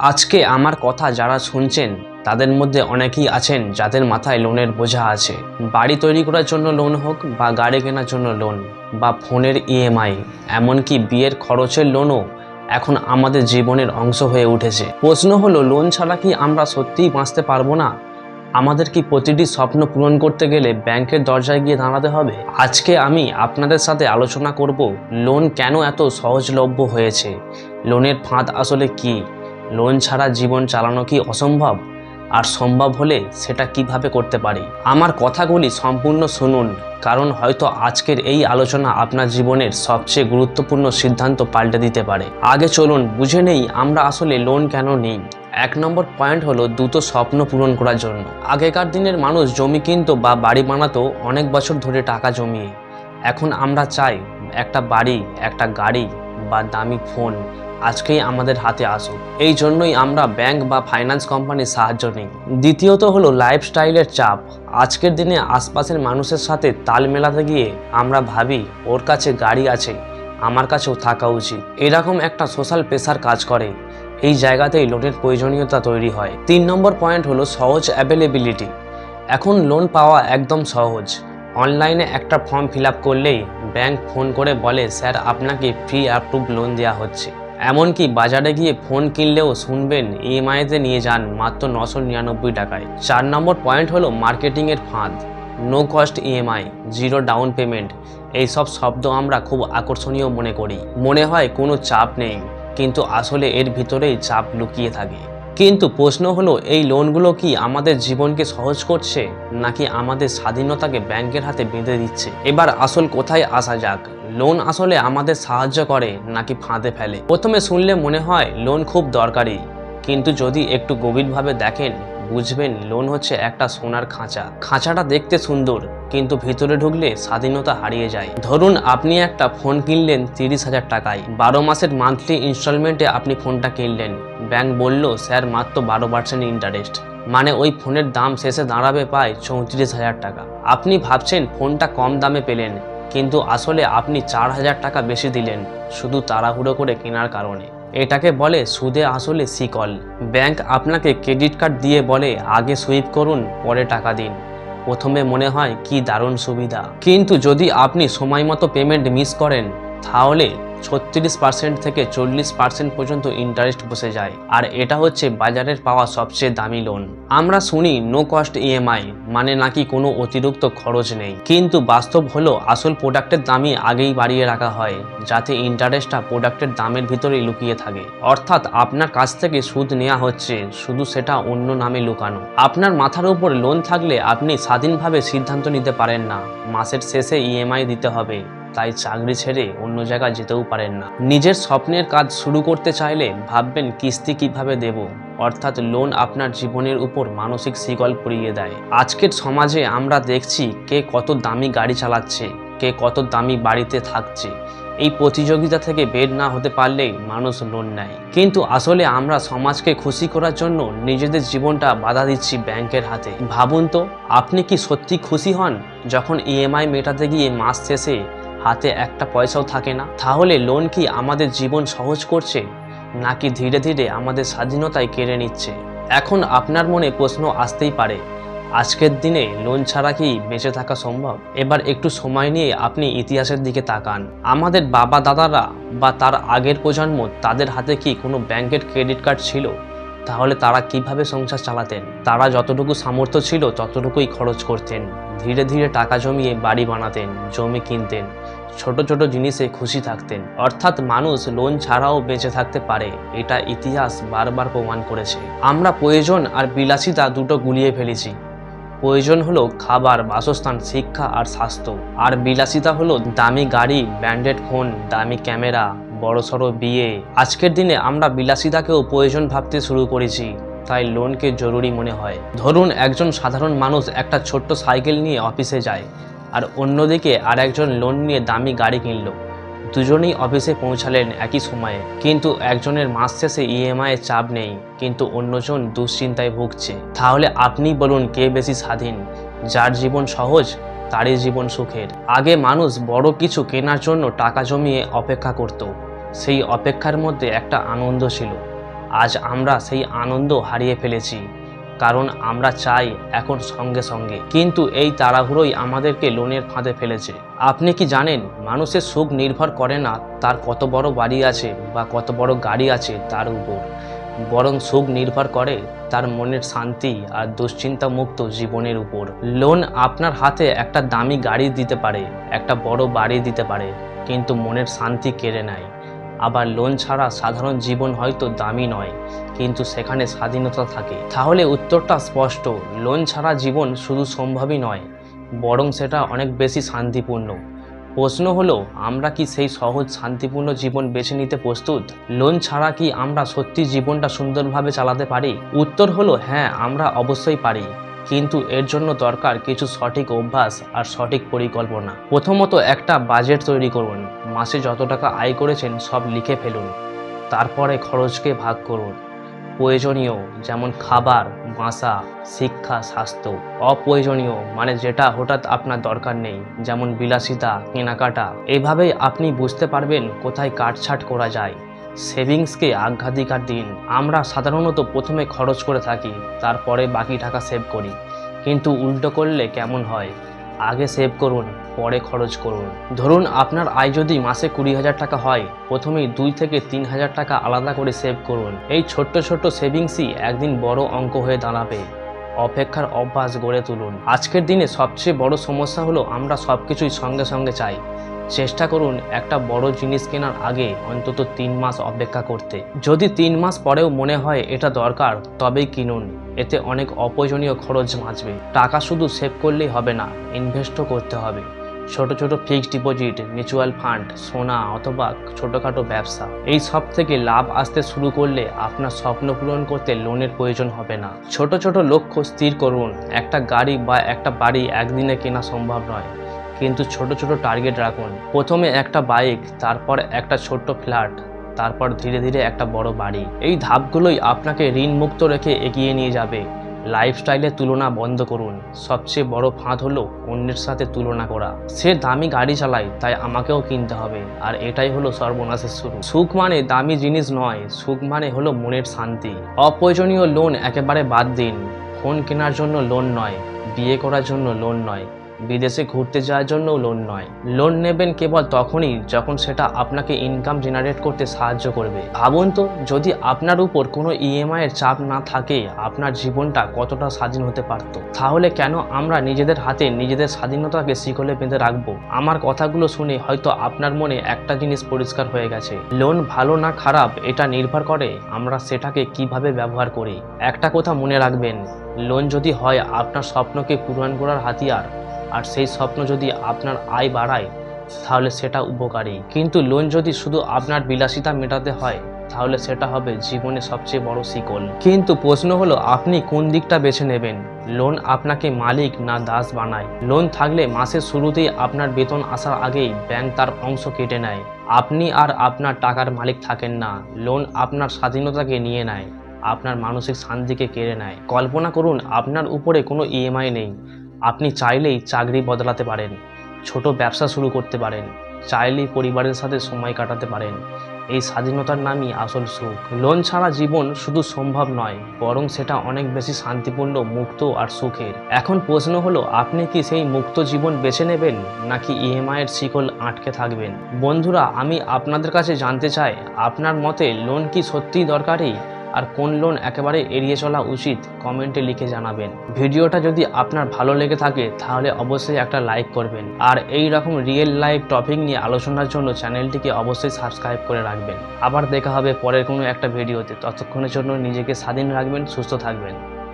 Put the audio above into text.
আজকে আমার কথা যারা শুনছেন, তাদের মধ্যে অনেকেই আছেন যাদের মাথায় লোনের বোঝা আছে। বাড়ি তৈরি করার জন্য লোন হোক বা গাড়ি কেনার জন্য লোন বা ফোনের ইএমআই এমনকি বিয়ের খরচের লোনও এখন আমাদের জীবনের অংশ হয়ে উঠেছে। প্রশ্ন হলো, লোন ছাড়া কি আমরা সত্যিই বাঁচতে পারব না? আমাদের কি প্রতিটি স্বপ্ন পূরণ করতে গেলে ব্যাংকের দরজায় গিয়ে দাঁড়াতে হবে? আজকে আমি আপনাদের সাথে আলোচনা করব, লোন কেন এত সহজলভ্য হয়েছে? লোনের ফাঁদ আসলে কি? লোন ছাড়া জীবন চালানো কি অসম্ভব? আর সম্ভব হলে সেটা কীভাবে করতে পারি? আমার কথাগুলি সম্পূর্ণ শুনুন, কারণ হয়তো আজকের এই আলোচনা আপনার জীবনের সবচেয়ে গুরুত্বপূর্ণ সিদ্ধান্ত পাল্টে দিতে পারে। আগে চলুন, বুঝে নেই আমরা আসলে লোন কেন নেই। এক নম্বর পয়েন্ট হলো দ্রুত স্বপ্ন পূরণ করার জন্য। আগেকার দিনের মানুষ জমি কিনতো বা বাড়ি বানাতো অনেক বছর ধরে টাকা জমিয়ে। এখন আমরা চাই একটা বাড়ি, একটা গাড়ি বা দামি ফোন আজকেই আমাদের হাতে আসুক। এই জন্যই আমরা ব্যাংক বা ফাইন্যান্স কোম্পানির সাহায্য নিই। দ্বিতীয়ত হলো লাইফস্টাইলের চাপ। আজকের দিনে আশপাশের মানুষের সাথে তাল মেলাতে গিয়ে আমরা ভাবি, ওর কাছে গাড়ি আছে, আমার কাছেও থাকা উচিত। এরকম একটা সোশ্যাল প্রেসার কাজ করে। এই জায়গাতেই লোনের প্রয়োজনীয়তা তৈরি হয়। তিন নম্বর পয়েন্ট হলো সহজ অ্যাভেলেবিলিটি। এখন লোন পাওয়া একদম সহজ। অনলাইনে একটা ফর্ম ফিল করলেই ব্যাংক ফোন করে বলে, স্যার, আপনাকে ফ্রি অ্যাপ্রুভ লোন দেওয়া হচ্ছে। এমনকি বাজারে গিয়ে ফোন কিনলেও শুনবেন ইএমআইতে নিয়ে যান মাত্র নশো নিরানব্বই টাকায়। চার নম্বর পয়েন্ট হলো মার্কেটিংয়ের ফাঁদ। No cost EMI zero down payment. এইসব শব্দ আমরা খুব আকর্ষণীয় মনে করি। মনে হয় কোনো চাপ নেই, কিন্তু আসলে এর ভিতরেই চাপ লুকিয়ে থাকে। কিন্তু প্রশ্ন হলো, এই লোনগুলো কি আমাদের জীবনকে সহজ করছে নাকি আমাদের স্বাধীনতাকে ব্যাংকের হাতে বেঁধে দিচ্ছে? এবার আসল কোথায় আসা যাক? লোন আসলে আমাদের সাহায্য করে নাকি ফাঁদে ফেলে? প্রথমে শুনলে মনে হয়, লোন খুব দরকারি। কিন্তু যদি একটু গভীরভাবে দেখেন বুঝবেন, লোন হচ্ছে একটা সোনার খাঁচা। খাঁচাটা দেখতে সুন্দর, কিন্তু ভিতরে ঢুকলে স্বাধীনতা হারিয়ে যায়। ধরুন আপনি একটা ফোন কিনলেন তিরিশ হাজার টাকায়। বারো মাসের মান্থলি ইনস্টলমেন্টে আপনি ফোনটা কিনলেন। ব্যাংক বলল, স্যার, মাত্র বারো পার্সেন্ট ইন্টারেস্ট মানে ওই ফোনের দাম শেষে দাঁড়াবে পায় চৌত্রিশ হাজার টাকা। আপনি ভাবছেন ফোনটা কম দামে পেলেন, কিন্তু আসলে আপনি চার হাজার টাকা বেশি দিলেন, শুধু তাড়াহুড়ো করে কেনার কারণে। এটাকে বলে সুদে আসলে সিকল ব্যাংক আপনাকে ক্রেডিট কার্ড দিয়ে বলে, আগে সুইপ করুন, পরে টাকা দিন। প্রথমে মনে হয়, কি দারুণ সুবিধা। কিন্তু যদি আপনি সময় মতো পেমেন্ট মিস করেন, তাহলে ছত্রিশ পার্সেন্ট থেকে চল্লিশ পার্সেন্ট পর্যন্ত ইন্টারেস্ট বসে যায়। আর এটা হচ্ছে বাজারের পাওয়া সবচেয়ে দামি লোন আমরা শুনি নো কস্ট ইএমআই মানে নাকি কোনো অতিরিক্ত খরচ নেই। কিন্তু বাস্তব হলো আসল প্রোডাক্টের দামই আগেই বাড়িয়ে রাখা হয়, যাতে ইন্টারেস্টটা প্রোডাক্টের দামের ভিতরেই লুকিয়ে থাকে। অর্থাৎ আপনার কাছ থেকে সুদ নেওয়া হচ্ছে, শুধু সেটা অন্য নামে লুকানো। আপনার মাথার উপর লোন থাকলে আপনি স্বাধীনভাবে সিদ্ধান্ত নিতে পারেন না। মাসের শেষে ইএমআই দিতে হবে। তাই চাকরি ছেড়ে অন্য জায়গায় যেতেও পারেন না। নিজের স্বপ্নের কাজ শুরু করতে চাইলে ভাববেন কিস্তি কীভাবে দেব? অর্থাৎ লোন আপনার জীবনের উপর মানসিক শিকল পরিয়ে দেয়। আজকের সমাজে আমরা দেখছি কে কত দামি গাড়ি চালাচ্ছে, কে কত দামি বাড়িতে থাকছে। এই প্রতিযোগিতা থেকে বের না হতে পারলেই মানুষ লোন নেয়। কিন্তু আসলে আমরা সমাজকে খুশি করার জন্য নিজেদের জীবনটা বাধা দিচ্ছি ব্যাংকের হাতে। ভাবুন তো, আপনি কি সত্যি খুশি হন? যখন ইএমআই মেটাতে গিয়ে মাস শেষে হাতে একটা পয়সাও থাকে না। তাহলে লোন কি আমাদের জীবন সহজ করছে, নাকি ধীরে ধীরে আমাদের স্বাধীনতায় কেড়ে নিচ্ছে? এখন আপনার মনে প্রশ্ন আসতেই পারে, আজকের দিনে লোন ছাড়া কি বেঁচে থাকা সম্ভব? এবার একটু সময় নিয়ে আপনি ইতিহাসের দিকে তাকান। আমাদের বাবা দাদারা বা তার আগের প্রজন্ম তাদের হাতে কি কোনো ব্যাংকের ক্রেডিট কার্ড ছিল? তাহলে তারা কীভাবে সংসার চালাতেন? তারা যতটুকু সামর্থ্য ছিল, ততটুকুই খরচ করতেন। ধীরে ধীরে টাকা জমিয়ে বাড়ি বানাতেন, জমি কিনতেন, ছোট ছোট জিনিসে খুশি থাকতেন। অর্থাৎ মানুষ লোন ছাড়াও বেঁচে থাকতে পারে। এটা ইতিহাস বারবার প্রমাণ করেছে। আমরা প্রয়োজন আর বিলাসিতা দুটো গুলিয়ে ফেলেছি। প্রয়োজন হলো খাবার, বাসস্থান, শিক্ষা আর স্বাস্থ্য। আর বিলাসিতা হলো দামি গাড়ি, ব্র্যান্ডেড ফোন, দামি ক্যামেরা বড়সড় বিয়ে। আজকের দিনে আমরা বিলাসিতাকেও প্রয়োজন ভাবতে শুরু করেছি, তাই লোনকে জরুরি মনে হয়। ধরুন একজন সাধারণ মানুষ একটা ছোট্ট সাইকেল নিয়ে অফিসে যায়, আর অন্যদিকে আর একজন লোন নিয়ে দামি গাড়ি কিনলো। দুজনেই অফিসে পৌঁছালেন একই সময়ে। কিন্তু একজনের মাস শেষে ইএমআই এর চাপ নেই, কিন্তু অন্যজন দুশ্চিন্তায় ভুগছে। তাহলে আপনি বলুন কে বেশি স্বাধীন? যার জীবন সহজ, তারই জীবন সুখের। আগে মানুষ বড় কিছু কেনার জন্য টাকা জমিয়ে অপেক্ষা করত। সেই অপেক্ষার মধ্যে একটা আনন্দ ছিল। আজ আমরা সেই আনন্দ হারিয়ে ফেলেছি, কারণ আমরা চাই এখন সঙ্গে সঙ্গে। কিন্তু এই তাড়াহুড়োই আমাদেরকে লোনের ফাঁদে ফেলেছে। আপনি কি জানেন, মানুষের সুখ নির্ভর করে না তার কত বড় বাড়ি আছে বা কত বড় গাড়ি আছে তার উপর। বরং সুখ নির্ভর করে তার মনের শান্তি আর দুশ্চিন্তা মুক্ত জীবনের উপর। লোন আপনার হাতে একটা দামি গাড়ি দিতে পারে, একটা বড় বাড়ি দিতে পারে, কিন্তু মনের শান্তি কেড়ে নেয়। আবার লোন ছাড়া সাধারণ জীবন হয়তো দামি নয়, কিন্তু সেখানে স্বাধীনতা থাকে। তাহলে উত্তরটা স্পষ্ট, লোন ছাড়া জীবন শুধু সম্ভবই নয়, বরং সেটা অনেক বেশি শান্তিপূর্ণ। প্রশ্ন হলো, আমরা কি সেই সহজ শান্তিপূর্ণ জীবন বেছে নিতে প্রস্তুত? লোন ছাড়া কি আমরা সত্যি জীবনটা সুন্দরভাবে চালাতে পারি? উত্তর হলো হ্যাঁ আমরা অবশ্যই পারি। কিন্তু এর জন্য দরকার কিছু সঠিক অভ্যাস আর সঠিক পরিকল্পনা। প্রথমত একটা বাজেট তৈরি করুন। মাসে যত টাকা আয় করেছেন সব লিখে ফেলুন। তারপরে খরচকে ভাগ করুন। প্রয়োজনীয় যেমন খাবার, বাসা, শিক্ষা, স্বাস্থ্য। অপ্রয়োজনীয় মানে যেটা হঠাৎ আপনার দরকার নেই, যেমন বিলাসিতা, কেনাকাটা। এভাবেই আপনি বুঝতে পারবেন কোথায় কাটছাট করা যায়। সেভিংসকে অগ্রাধিকার দিন। আমরা সাধারণত প্রথমে খরচ করে থাকি, তারপরে বাকি টাকা সেভ করি। কিন্তু উল্টো করলে কেমন হয়? আগে সেভ করুন, পরে খরচ করুন। ধরুন আপনার আয় যদি মাসে কুড়ি হাজার টাকা হয়, প্রথমেই দুই থেকে তিন হাজার টাকা আলাদা করে সেভ করুন। এই ছোট্ট ছোট্ট সেভিংসই একদিন বড় অঙ্ক হয়ে দাঁড়াবে। অপেক্ষার অভ্যাস গড়ে তুলুন। আজকের দিনে সবচেয়ে বড় সমস্যা হলো আমরা সব কিছুই সঙ্গে সঙ্গে চাই। চেষ্টা করুন একটা বড় জিনিস কেনার আগে অন্তত তিন মাস অপেক্ষা করতে। যদি তিন মাস পরেও মনে হয় এটা দরকার, তবেই কিনুন। এতে অনেক অপ্রয়োজনীয় খরচ বাঁচবে। টাকা শুধু সেভ করলেই হবে না ইনভেস্টও করতে হবে। ছোট ছোট ফিক্সড ডিপোজিট মিউচুয়াল ফান্ড সোনা অথবা ছোটোখাটো ব্যবসা, এই সব থেকে লাভ আসতে শুরু করলে আপনার স্বপ্ন পূরণ করতে লোনের প্রয়োজন হবে না। ছোট ছোট লক্ষ্য স্থির করুন। একটা গাড়ি বা একটা বাড়ি একদিনে কেনা সম্ভব নয়। কিন্তু ছোট ছোট টার্গেট রাখুন। প্রথমে একটা বাইক তারপর একটা ছোট্ট ফ্ল্যাট তারপর ধীরে ধীরে একটা বড় বাড়ি। এই ধাপগুলোই আপনাকে ঋণ মুক্ত রেখে এগিয়ে নিয়ে যাবে। লাইফস্টাইলের তুলনা বন্ধ করুন। সবচেয়ে বড় ফাঁদ হলো অন্যের সাথে তুলনা করা। সে দামি গাড়ি চালায়, তাই আমাকেও কিনতে হবে। আর এটাই হলো সর্বনাশের শুরু। সুখ মানে দামি জিনিস নয়, সুখ মানে হলো মনের শান্তি। অপ্রয়োজনীয় লোন একেবারে বাদ দিন। ফোন কেনার জন্য লোন নয়, বিয়ে করার জন্য লোন নয়। বিদেশে ঘুরতে যাওয়ার জন্য লোন নয়। লোন নেবেন কেবল তখনই যখন সেটা আপনাকে ইনকাম জেনারেট করতে সাহায্য করবে। ভাবুন তো, যদি আপনার উপর কোনো ইএমআই এর চাপ না থাকে, আপনার জীবনটা কতটা স্বাধীন হতে পারত? তাহলে কেন আমরা নিজেদের হাতে নিজেদের স্বাধীনতাকে শিকলে বেঁধে রাখব? আমার কথাগুলো শুনে হয়তো আপনার মনে একটা জিনিস পরিষ্কার হয়ে গেছে। লোন ভালো না খারাপ এটা নির্ভর করে আমরা সেটাকে কীভাবে ব্যবহার করি। একটা কথা মনে রাখবেন লোন যদি হয় আপনার স্বপ্নকে পূরণ করার হাতিয়ার আর সেই স্বপ্ন যদি আপনার আয় বাড়ায়, তাহলে সেটা উপকারী। কিন্তু লোন যদি শুধু আপনার বিলাসিতা মেটাতে হয়, তাহলে সেটা হবে জীবনে সবচেয়ে বড় শিকল। কিন্তু প্রশ্ন হলো, আপনি কোন দিকটা বেছে নেবেন? লোন আপনাকে মালিক না দাস বানায়? লোন থাকলে মাসের শুরুতেই আপনার বেতন আসার আগেই ব্যাংক তার অংশ কেটে নেয়। আপনি আর আপনার টাকার মালিক থাকেন না। লোন আপনার স্বাধীনতাকে নিয়ে নেয়, আপনার মানসিক শান্তিকে কেড়ে নেয়। কল্পনা করুন, আপনার উপরে কোনো ইএমআই নেই। আপনি চাইলেই চাকরি বদলাতে পারেন, ছোট ব্যবসা শুরু করতে পারেন, চাইলেই পরিবারের সাথে সময় কাটাতে পারেন। এই স্বাধীনতার নামই আসল সুখ। লোন ছাড়া জীবন শুধু সম্ভব নয়, বরং সেটা অনেক বেশি শান্তিপূর্ণ, মুক্ত আর সুখের। এখন প্রশ্ন হলো, আপনি কি সেই মুক্ত জীবন বেছে নেবেন, নাকি ইএমআই এর শিকল আটকে থাকবেন? বন্ধুরা, আমি আপনাদের কাছে জানতে চাই, আপনার মতে লোন কি সত্যিই দরকারি? আর কোন লোন একেবারে এড়িয়ে চলা উচিত কমেন্টে লিখে জানাবেন। ভিডিওটা যদি আপনার ভালো লেগে থাকে, তাহলে অবশ্যই একটা লাইক করবেন। আর এই রকম রিয়েল লাইফ টপিক নিয়ে আলোচনার জন্য চ্যানেলটিকে অবশ্যই সাবস্ক্রাইব করে রাখবেন। আবার দেখা হবে পরের কোনো একটা ভিডিওতে ততক্ষণের জন্য নিজেকে স্বাধীন রাখবেন, সুস্থ থাকবেন।